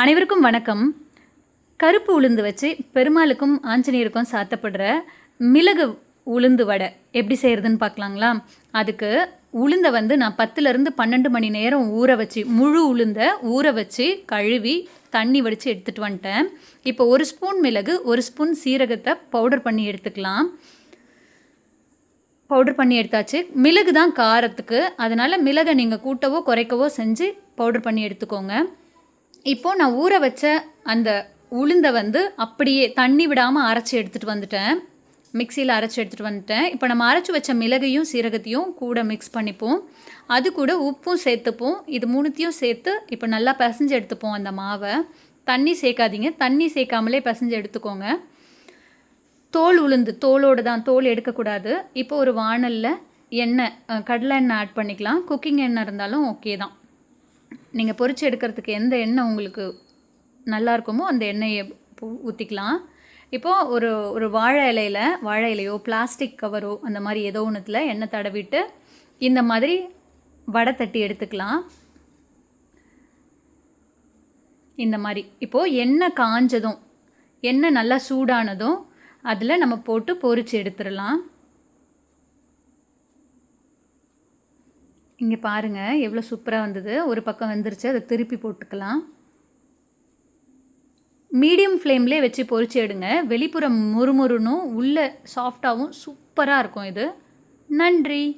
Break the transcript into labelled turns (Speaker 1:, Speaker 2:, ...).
Speaker 1: அனைவருக்கும் வணக்கம். கருப்பு உளுந்து வச்சு பெருமாளுக்கும் ஆஞ்சநேயருக்கும் சாத்தப்படுற மிளகு உளுந்து வடை எப்படி செய்கிறதுன்னு பார்க்கலாங்களா? அதுக்கு உளுந்தை வந்து நான் பத்துலேருந்து பன்னெண்டு மணி நேரம் ஊற வச்சு முழு உளுந்தை ஊற வச்சு கழுவி தண்ணி வடித்து எடுத்துகிட்டு வந்துட்டேன். இப்போ ஒரு ஸ்பூன் மிளகு ஒரு ஸ்பூன் சீரகத்தை பவுடர் பண்ணி எடுத்துக்கலாம். பவுடர் பண்ணி எடுத்தாச்சு. மிளகு தான் காரத்துக்கு. அதனால் மிளகை நீங்கள் கூட்டவோ குறைக்கவோ செஞ்சு பவுடர் பண்ணி எடுத்துக்கோங்க. இப்போது நான் ஊற வச்ச அந்த உளுந்தை வந்து அப்படியே தண்ணி விடாமல் அரைச்சி எடுத்துகிட்டு வந்துட்டேன். மிக்சியில் அரைச்சி எடுத்துகிட்டு வந்துட்டேன். இப்போ நம்ம அரைச்சி வச்ச மிளகையும் சீரகத்தையும் கூட மிக்ஸ் பண்ணிப்போம். அது கூட உப்பும் சேர்த்துப்போம். இது மூணுத்தையும் சேர்த்து இப்போ நல்லா பிசைஞ்சு எடுத்துப்போம் அந்த மாவை. தண்ணி சேர்க்காதீங்க. தண்ணி சேர்க்காமலே பிசைஞ்சு எடுத்துக்கோங்க. தோல் உளுந்து தோலோடு தான் தோல் எடுக்கக்கூடாது இப்போ ஒரு வாணலில் எண்ணெய் கடலை எண்ணெய் ஆட் பண்ணிக்கலாம். குக்கிங் எண்ணெய் இருந்தாலும் ஓகே தான். நீங்கள் பொறிச்சு எடுக்கிறதுக்கு எந்த எண்ணெய் உங்களுக்கு நல்லா இருக்குமோ அந்த எண்ணெயை ஊற்றிக்கலாம் இப்போது ஒரு ஒரு வாழை இலையில் வாழை இலையோ பிளாஸ்டிக் கவரோ அந்த மாதிரி ஏதோ ஒன்றுத்தில் எண்ணெய் தடவிட்டு இந்த மாதிரி வடை தட்டி எடுத்துக்கலாம். இந்த மாதிரி. இப்போது எண்ணெய் காஞ்சதும் எண்ணெய் நல்லா சூடானதும் அதில் நம்ம போட்டு பொறிச்சு எடுத்துடலாம். இங்கே பாருங்கள் எவ்வளோ சூப்பராக வந்தது. ஒரு பக்கம் வந்துருச்சு அதை திருப்பி போட்டுக்கலாம். மீடியம் ஃப்ளேம்லேயே வச்சு பொறிச்சு எடுங்க. வெளிப்புறம் முறுமுறுனும் உள்ளே சாஃப்டாகவும் சூப்பராக இருக்கும் இது. நன்றி.